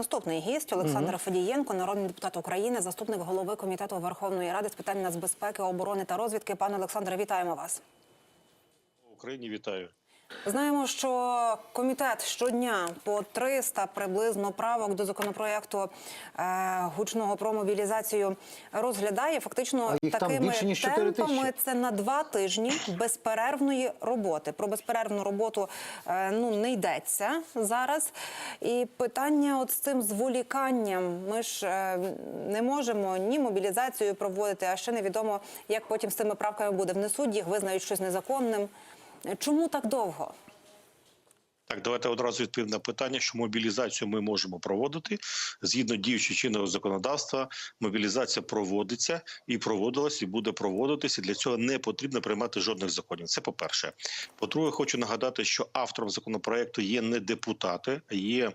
Наступний гість Олександр Федієнко, народний депутат України, заступник голови комітету Верховної Ради з питань нацбезпеки, оборони та розвідки. Пане Олександре, вітаємо вас. Україні вітаю. Знаємо, що комітет щодня по 300 приблизно правок до законопроекту е, гучного про мобілізацію розглядає. Фактично їх там такими більше, ніж 4 темпами це на два тижні безперервної роботи. Про безперервну роботу е, ну не йдеться зараз. І питання, от з цим зволіканням, ми ж е, не можемо ні мобілізацію проводити, а ще невідомо, як потім з цими правками буде. Внесуть їх, визнають щось незаконним. Чому так довго? Так, давайте одразу відповім на питання, що мобілізацію ми можемо проводити згідно діючого чинного законодавства. Мобілізація проводиться і проводилась, і буде проводитися. Для цього не потрібно приймати жодних законів. Це по перше. По-друге, хочу нагадати, що автором законопроекту є не депутати, а є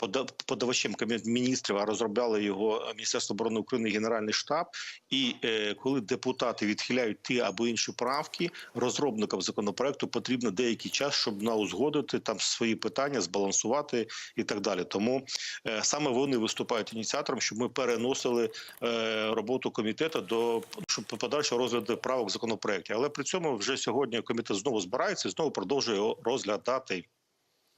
пода- подавачем кабінет міністрів, а розробляли його Міністерство оборони України, Генеральний штаб. І е, коли депутати відхиляють ті або інші правки, розробникам законопроекту потрібно деякий час, щоб на узгодити там свої питання, збалансувати і так далі. Тому е, саме вони виступають ініціатором, щоб ми переносили е, роботу комітету до щоб подальшого розгляду правок законопроекту. Але при цьому вже сьогодні комітет знову збирається і знову продовжує його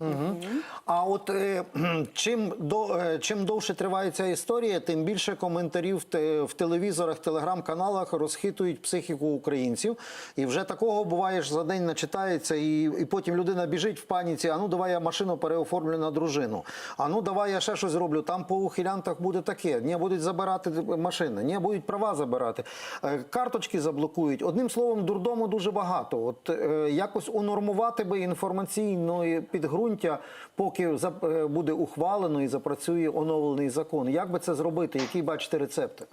розглядати. А от е, чим до е, чим довше триває ця історія, тим більше коментарів в, те- в телевізорах, телеграм-каналах розхитують психіку українців. І вже такого буває ж за день начитається, і, і потім людина біжить в паніці. А ну давай я машину переоформлю на дружину. А ну давай я ще щось зроблю. Там по ухилянтах буде таке. Ні, будуть забирати машини, ні, будуть права забирати. Е, Карточки заблокують. Одним словом, дурдому дуже багато. От е, якось унормувати би інформаційної підґрунтя, поки е, буде ухвалено і запрацює оновлений закон. Як би це зробити? Які бачите рецепти?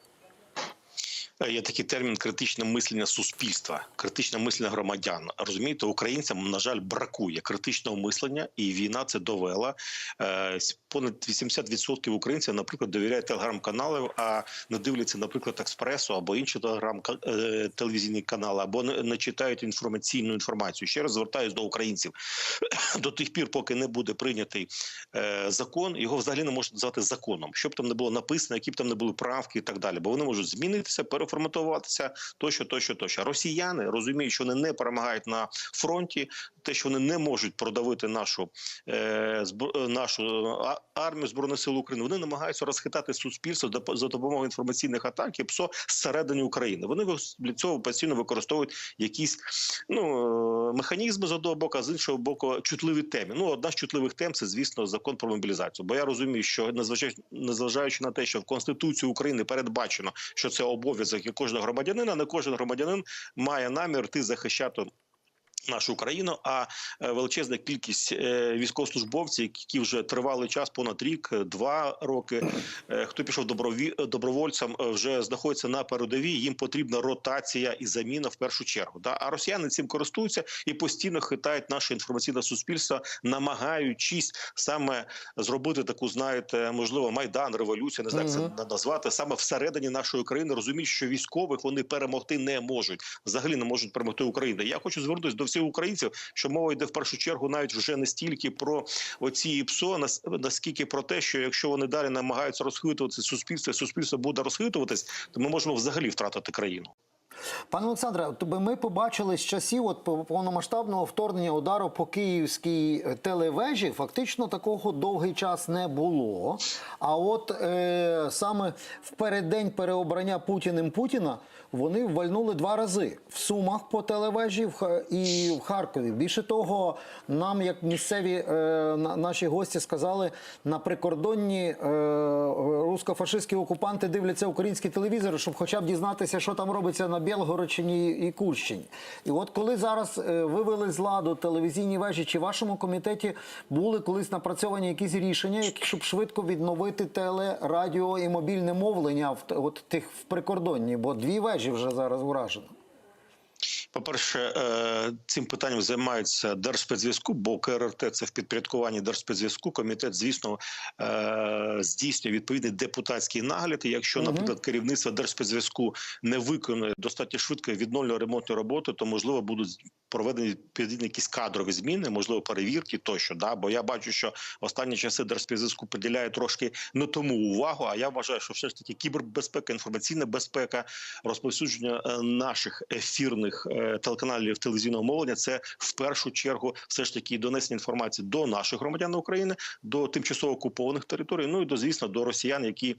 Е, Є такий термін критичне мислення суспільства, критичне мислення громадян. Розумієте, українцям на жаль бракує критичного мислення, і війна це довела. Е, Понад 80% українців, наприклад, довіряють телеграм-каналам, а не дивляться, наприклад, експресу або інші телеграм е, телевізійні канали, або не, читають інформаційну інформацію. Ще раз звертаюсь до українців до тих пір, поки не буде прийнятий закон, його взагалі не можна назвати законом. Щоб там не було написано, які б там не були правки і так далі. Бо вони можуть змінитися, переформатуватися тощо, тощо, тощо. Росіяни розуміють, що вони не перемагають на фронті, те, що вони не можуть продавити нашу е, е, нашу армію збройних сил України. Вони намагаються розхитати суспільство за допомогою інформаційних атак і ПСО зсередини України. Вони для цього постійно використовують якісь ну е, механізми з одного боку, а з іншого боку, чутливі теми. Ну, одна з чутливих тем це, звісно, закон про мобілізацію. Бо я розумію, що незважаючи на те, що в Конституції України передбачено, що це обов'язок і кожного громадянина, не кожен громадянин має намір ти захищати. Нашу країну, а е, величезна кількість е, військовослужбовців, які вже тривалий час, понад рік, е, два роки. Хто пішов доброві добровольцем, е, вже знаходиться на передовій. Їм потрібна ротація і заміна в першу чергу. Да? А росіяни цим користуються і постійно хитають наше інформаційне суспільство, намагаючись саме зробити таку, знаєте, можливо, майдан, революцію, не знаю, як це назвати саме всередині нашої країни. Розуміють, що військових вони перемогти не можуть, взагалі не можуть перемогти Україну. Я хочу звернутися до всіх українців, що мова йде в першу чергу навіть вже не стільки про оці ПСО, нас- наскільки про те, що якщо вони далі намагаються розхитувати суспільство, суспільство буде розхитуватись, то ми можемо взагалі втратити країну. Пане Олександре, ми побачили з часів от повномасштабного вторгнення удару по київській е, телевежі. Фактично такого довгий час не було. А от е, саме в переддень переобрання Путіним Путіна вони вальнули два рази в Сумах по телевежі і в Харкові. Більше того, нам, як місцеві е, наші гості, сказали, на прикордонні е, русско-фашистські окупанти дивляться українські телевізори, щоб хоча б дізнатися, що там робиться на Білгородщині і Курщині. І от коли зараз е, вивели з ладу телевізійні вежі, чи в вашому комітеті були колись напрацьовані якісь рішення, які щоб швидко відновити теле, радіо і мобільне мовлення в от тих в прикордонні, бо дві вежі вже зараз уражено. По-перше, е, цим питанням займаються Держспецзв'язку, бо КРРТ це в підпорядкуванні Держспецзв'язку. Комітет, звісно, е, здійснює відповідний депутатський нагляд. І якщо, наприклад, керівництво Держспецзв'язку не виконує достатньо швидко відновлює ремонтну роботу, то можливо будуть проведені якісь кадрові зміни, можливо, перевірки тощо. Да, бо я бачу, що останні часи Держспецзв'язку приділяє трошки не тому увагу. А я вважаю, що все ж таки кібербезпека, інформаційна безпека, розповсюдження е, наших ефірних е, телеканалів телевізійного мовлення це в першу чергу все ж таки донесення інформації до наших громадян України, до тимчасово окупованих територій. Ну і до звісно до росіян, які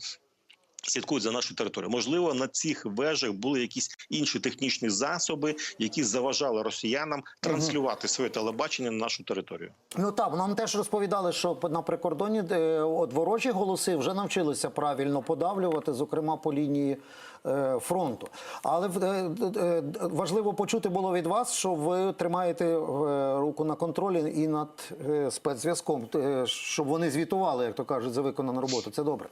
слідкують за нашою територією. Можливо, на цих вежах були якісь інші технічні засоби, які заважали росіянам транслювати своє телебачення на нашу територію. Ну так, нам теж розповідали, що на прикордоні от ворожі голоси вже навчилися правильно подавлювати, зокрема по лінії е, фронту. Але е, е, важливо почути було від вас, що ви тримаєте е, руку на контролі і над е, спецзв'язком, щоб вони звітували, як то кажуть, за виконану роботу. Це добре.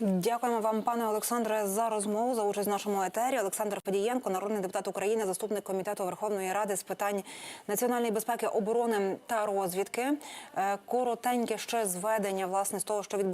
Дякуємо вам, пане Олександре, за розмову за участь в нашому етері. Олександр Федієнко, народний депутат України, заступник комітету Верховної Ради з питань національної безпеки, оборони та розвідки. Е, Коротеньке ще зведення власне з того, що відбувається.